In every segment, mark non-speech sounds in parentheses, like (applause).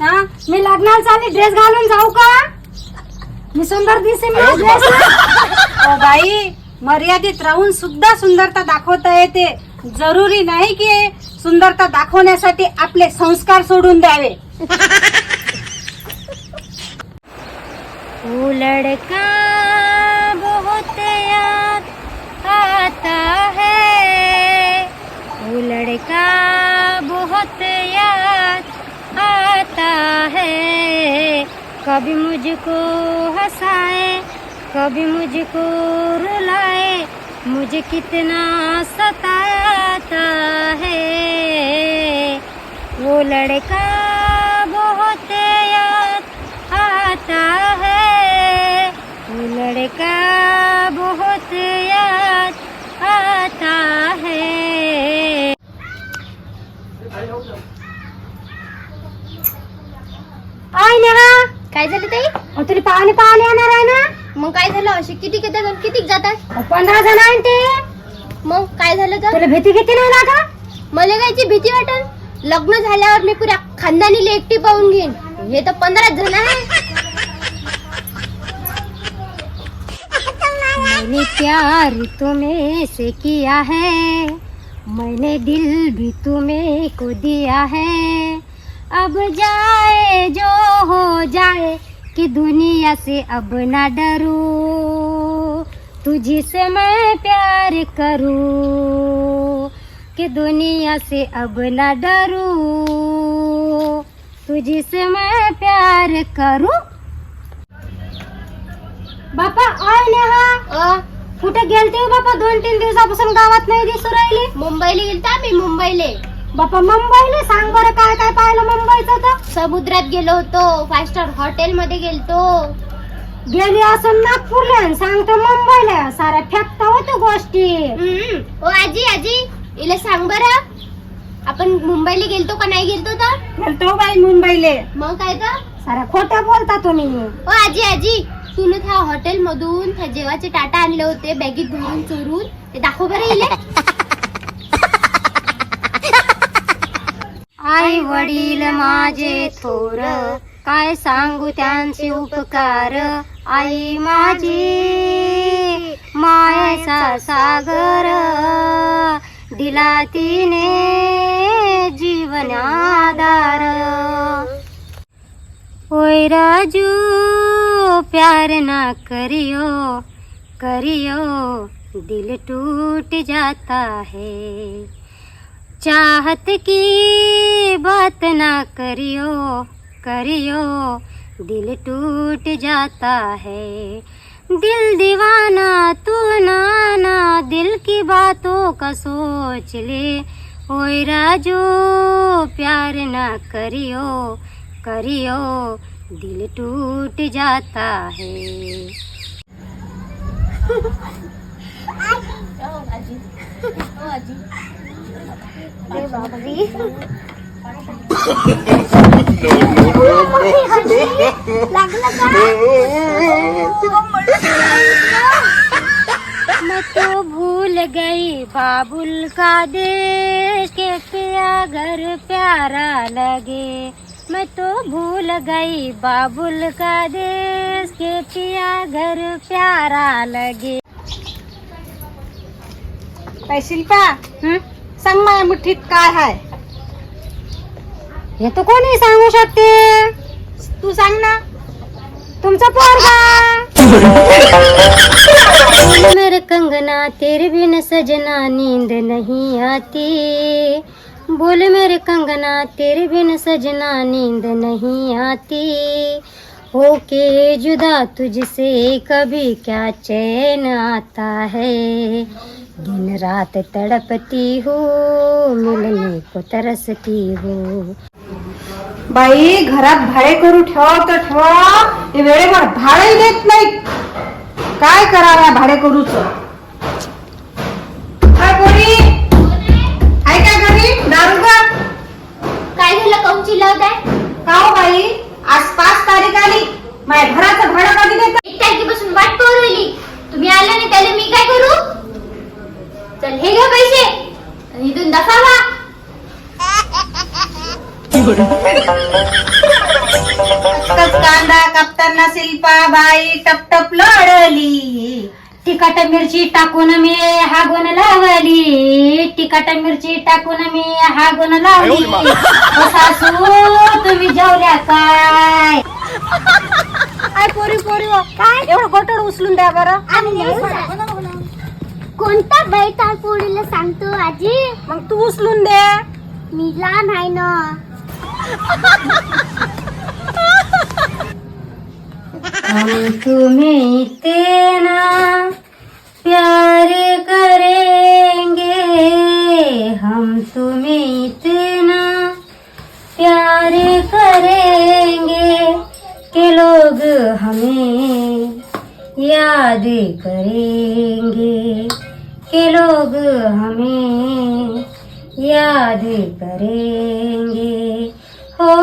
हा? मी लग्नाला चालली ड्रेस घालून जाऊ का? मी सुंदर दिसेन ना ड्रेस ओ बाई. मर्यादित राहून सुद्धा सुंदरता दाखवता येते. जरुरी नाही की सुंदरता दाखवण्यासाठी आपले संस्कार सोडून द्यावे. वो लड़का बहुत याद आता है. है कभी मुझको हंसाए कभी मुझको रुलाए मुझे कितना सताता है। वो लड़का बहुत याद आता है वो लड़का बहुत याद आता है आय नेहा काय झालं ताई अहो, पाहुणे येणार आहे ना? मग काय झालं? असे किती किती किती जातात? पंधरा जण आहे ते. मग काय झालं तर? तुला भीती किती नाही लागत? मला कायची भीती वाटल लग्न झाल्यावर मी पुऱ्या खानदानीला एकटी पाहून घेईन. हे तर पंधरा जण आहे. मैंने प्यार तुम्हें से किया है। मैंने दिल भी तुम्हें को दिया है। अब जाए जो हो जाए कि दुनिया से अब ना डरू। तुझी से मैं प्यार करूँ कि दुनिया से अब ना डरू। तुझी से मैं प्यार करूँ। बापा आय नेहा कुठे गेलते हो बापा? दोन तीन दिवसापासून गावात नाही दिसू राहिली. मुंबईला गेलता आम्ही मुंबईले. बापा मुंबईला सांग बरं काय काय पाहिलं मुंबईचं तर? समुद्रात गेलो होतो फाय स्टार हॉटेल मध्ये गेलतो. गेली असं नागपूरला आणि सांगतो मुंबईला साऱ्या फेकता होत्या गोष्टी. हम्म. ओ आजी आजी इला सांग बर. आपण मुंबईला गेलतो का नाही गेलतो तर? गेलतो बाई मुंबईले. मग काय तर? साऱ्या खोट्या बोलता तुम्ही. ओ आजी आजी तू त्या हॉटेल मधून त्या जेवाचे टाटा आणले होते बॅगीत भरून चोरून. ते दाखव बरं इले. आई वडील माझे थोर काय सांगू त्यांचे उपकार? आई माझी मायेचा सागर दिला तिने जीवन आधार ओय राजू प्यार ना करियो करियो दिल टूट जाता है. चाहत की बात ना करियो करियो। दिल टूट जाता है। दिल दीवाना तू नाना, दिल की बातों का सोच ले। ओए राजू, प्यार ना करियो करियो। दिल टूट जाता है। (laughs) मैं तो भूल गई बाबुल का देश के पिया घर प्यारा लगे मैं तो भूल गई बाबुल का देश के पिया घर प्यारा लगे शिल्पा हं? सांग माझ्या मुठीत काय हाय? हे तो कोणी सांगू शकते? तू सांग ना. तुमचा पोरगा. मेरे कंगना, तेरे बिन सजना, नींद नहीं आती। बोल मेरे कंगना, तेरे बिन सजना, नींद नहीं आती। होके जुदा तुझसे कभी क्या चैन आता है? दिन रात तड़पती हूँ मिलने को तरसती हूँ। बाई घरात भाडे करू ठेवा तर ठेवा. ते वेळेवर भाडे देत नाही काय करावं भाडे करूच? काय कोणी आहे काय घरी? दारू का काय झालं? काऊन चिल्लावत आहे का हो बाई? आज पाच तारीख आली. माझ्या घराचं भाडं कधी देत? एक तारखेपासून वाट पाहू राहिली. तुम्ही आला नाही त्याला मी हे घ्या पैसे आणि इथून कांदा कापताना शिल्पा बाई टप टप लढली तिखट मिरची टाकून मी हा गुण लावली तिखट मिरची टाकून मी हा गुण लावली ओ सासू तुम्ही जेवल्या काय काय पोरी पोरी काय एवढं गोटड उचलून द्या बरं कोणता बैठ पोळीला सांगतो आजी? मग तू उचलून दे. मी लहान आहे ना. हम तुम्हें तेना प्यार करेंगे. हम तुम्हें इतना प्यार करेंगे. कि लोग हमें याद करेंगे. के लोग हमें याद करेंगे। हो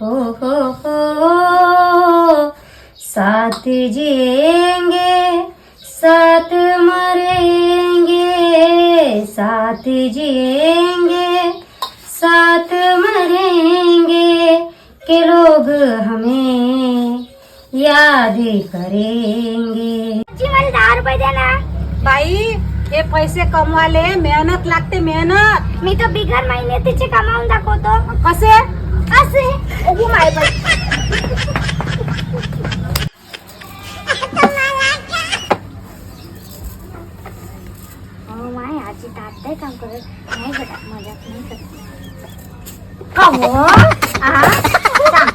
हो हो हो साथ जिएंगे साथ मरेंगे साथ जिएंगे साथ मरेंगे। के लोग हमें याद करेंगे। आजी मला दहा रुपये बाई हे पैसे कमवाले मेहनत लागते मेहनत. मी तर बिगर मेहनतीचे कमावून दाखवतो. कसे? असे. ओगू माय आजी काम करत. नाही बेटा मजाक नाही करत.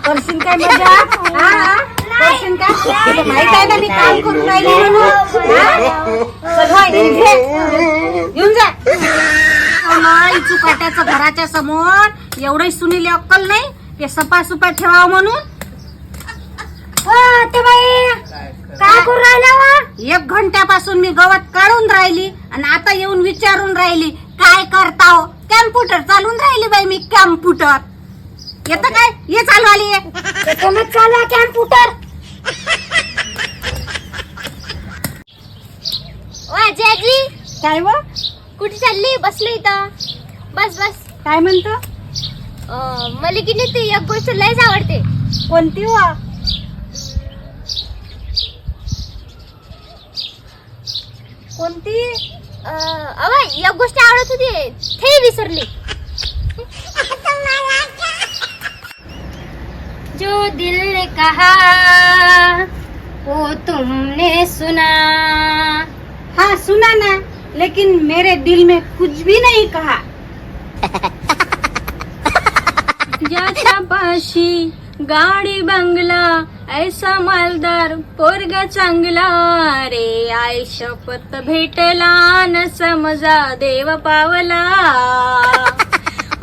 करशील काय मजा हा? करशील का तुला माहीत आहे ना मी काम करून राहिली म्हणून? हा? चल होय, घे. घेऊन जा. चुकाट्याचं घराच्या समोर एवढी सुनीली अक्कल नाही? ते सपा सुपा ठेवावं म्हणून? ते बाई काय करू राहिला वा? एक घंट्यापासून मी गवत काढून राहिली आणि आता येऊन विचारून राहिली काय करताव? कॅम्प्युटर चालून राहिली बाई मी कॅम्प्युटर. येत काय? ये चालू आली ते तुम्ही कॅम्प्युटर. आजी आजी. काय व? कुठे चालली? बसली इथं. बस बस. काय म्हणतो? अं, मला की नाही ती एक गोष्ट लयच आवडते. कोणती व? कोणती? अं, अव एक गोष्ट आवडत होती. ते विसरली. (laughs) जो दिल ने कहा सुना। हाँ सुना ना लेकिन मेरे दिल में कुछ भी नहीं कहा। पाशी गाडी बंगला ऐसा मालदार पोरग चांगला। रे आय शपथ भेटला न समजा देव पावला।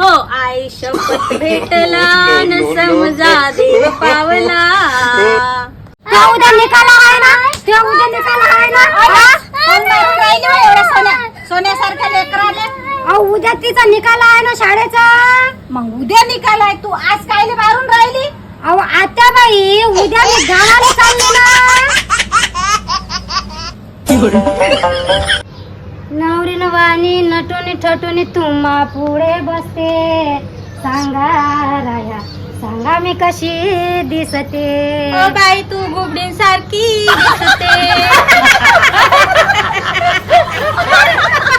हो आय शपथ भेटला न समजा देव पावला। (laughs) उद्या निकाल आहे ना? उद्या निकाल आहे ना? सोन्यासारख्या लेकराले. अहो, उद्या तिचा निकाल आहे ना शाळेचा. मग उद्या निकालाय तू. आज कायले मारून राहिली? अहो आता बाई उद्या मी गावाला चालले ना. नवरी वाणी नटुनी ठटुनी तुम्हा पुढे बसते. सांगा राया सांगा मी कशी दिसते? ओ बाई तू गुबडीन सारखी दिसते. (laughs)